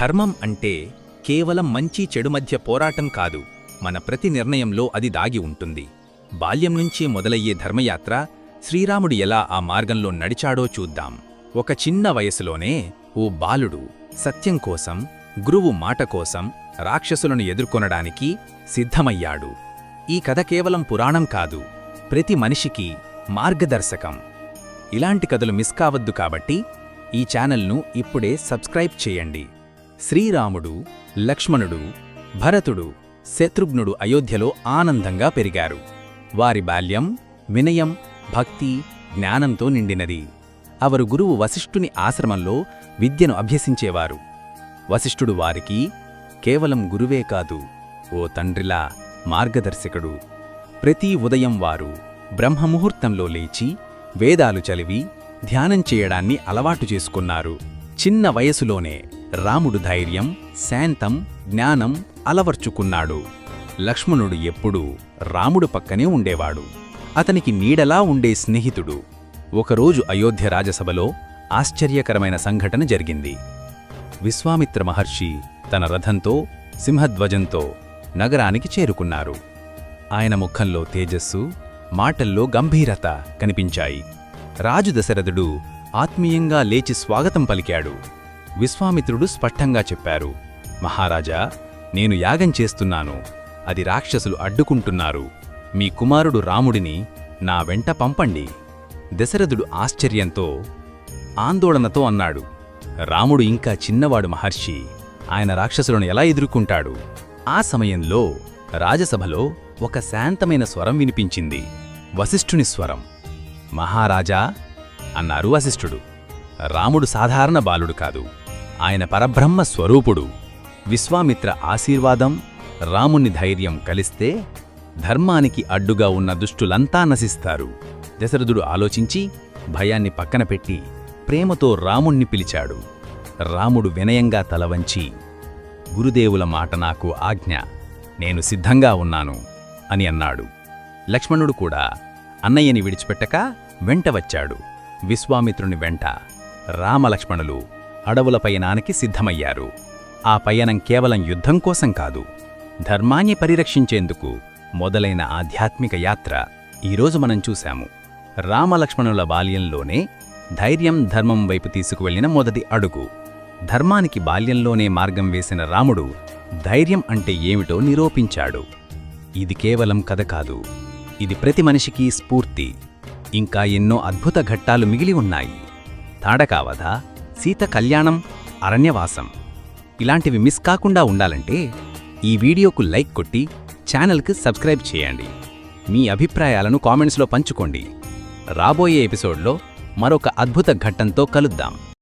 ధర్మం అంటే కేవలం మంచి చెడు మధ్య పోరాటం కాదు. మన ప్రతి నిర్ణయంలో అది దాగి ఉంటుంది. బాల్యం నుంచే మొదలయ్యే ధర్మయాత్ర శ్రీరాముడు ఎలా ఆ మార్గంలో నడిచాడో చూద్దాం. ఒక చిన్న వయసులోనే ఓ బాలుడు సత్యం కోసం గురువు మాట కోసం రాక్షసులను ఎదుర్కొనడానికి సిద్ధమయ్యాడు. ఈ కథ కేవలం పురాణం కాదు ప్రతి మనిషికి మార్గదర్శకం. ఇలాంటి కథలు మిస్ కావద్దు కాబట్టి ఈ ఛానల్ను ఇప్పుడే సబ్స్క్రైబ్ చేయండి. శ్రీరాముడు లక్ష్మణుడు భరతుడు శత్రుఘ్నుడు అయోధ్యలో ఆనందంగా పెరిగారు. వారి బాల్యం వినయం భక్తి జ్ఞానంతో నిండినది. అవరు గురువు వశిష్ఠుని ఆశ్రమంలో విద్యను అభ్యసించేవారు. వశిష్ఠుడు వారికి కేవలం గురువే కాదు ఓ తండ్రిలా మార్గదర్శకుడు. ప్రతి ఉదయం వారు బ్రహ్మముహూర్తంలో లేచి వేదాలు చలివి ధ్యానం చేయడాన్ని అలవాటు చేసుకున్నారు. చిన్న వయసులోనే రాముడు ధైర్యం శాంతం జ్ఞానం అలవర్చుకున్నాడు. లక్ష్మణుడు ఎప్పుడూ రాముడు పక్కనే ఉండేవాడు. అతనికి నీడలా ఉండే స్నేహితుడు. ఒకరోజు అయోధ్య రాజసభలో ఆశ్చర్యకరమైన సంఘటన జరిగింది. విశ్వామిత్ర మహర్షి తన రథంతో సింహధ్వజంతో నగరానికి చేరుకున్నారు. ఆయన ముఖంలో తేజస్సు మాటల్లో గంభీరత కనిపించాయి. రాజు దశరథుడు ఆత్మీయంగా లేచి స్వాగతం పలికాడు. విశ్వామిత్రుడు స్పష్టంగా చెప్పారు మహారాజా నేను యాగం చేస్తున్నాను. అది రాక్షసులు అడ్డుకుంటున్నారు. మీ కుమారుడు రాముడిని నా వెంట పంపండి. దశరథుడు ఆశ్చర్యంతో ఆందోళనతో అన్నాడు రాముడు ఇంకా చిన్నవాడు మహర్షి. ఆయన రాక్షసులను ఎలా ఎదుర్కొంటాడు? ఆ సమయంలో రాజసభలో ఒక శాంతమైన స్వరం వినిపించింది వశిష్ఠుని స్వరం. మహారాజా అన్నారు వశిష్ఠుడు రాముడు సాధారణ బాలుడు కాదు. ఆయన పరబ్రహ్మ స్వరూపుడు. విశ్వామిత్ర ఆశీర్వాదం రాముని ధైర్యం కలిస్తే ధర్మానికి అడ్డుగా ఉన్న దుష్టులంతా నశిస్తారు. దశరథుడు ఆలోచించి భయాన్ని పక్కన పెట్టి ప్రేమతో రాముణ్ణి పిలిచాడు. రాముడు వినయంగా తలవంచి గురుదేవుల మాట నాకు ఆజ్ఞ నేను సిద్ధంగా ఉన్నాను అని అన్నాడు. లక్ష్మణుడు కూడా అన్నయ్యని విడిచిపెట్టక వెంట వచ్చాడు. విశ్వామిత్రుని వెంట రామలక్ష్మణులు అడవుల పయనానికి సిద్ధమయ్యారు. ఆ పయనం కేవలం యుద్ధం కోసం కాదు ధర్మాన్ని పరిరక్షించేందుకు మొదలైన ఆధ్యాత్మిక యాత్ర ఈరోజు మనం చూశాము. రామలక్ష్మణుల బాల్యంలోనే ధైర్యం ధర్మం వైపు తీసుకువెళ్ళిన మొదటి అడుగు. ధర్మానికి బాల్యంలోనే మార్గం వేసిన రాముడు ధైర్యం అంటే ఏమిటో నిరూపించాడు. ఇది కేవలం కథ కాదు ఇది ప్రతి మనిషికి స్ఫూర్తి. ఇంకా ఎన్నో అద్భుత ఘట్టాలు మిగిలి ఉన్నాయి. తాడకావధ సీత కళ్యాణం అరణ్యవాసం ఇలాంటివి మిస్ కాకుండా ఉండాలంటే ఈ వీడియోకు లైక్ కొట్టి ఛానల్కి సబ్స్క్రైబ్ చేయండి. మీ అభిప్రాయాలను కామెంట్స్లో పంచుకోండి. రాబోయే ఎపిసోడ్లో మరొక అద్భుత ఘట్టంతో కలుద్దాం.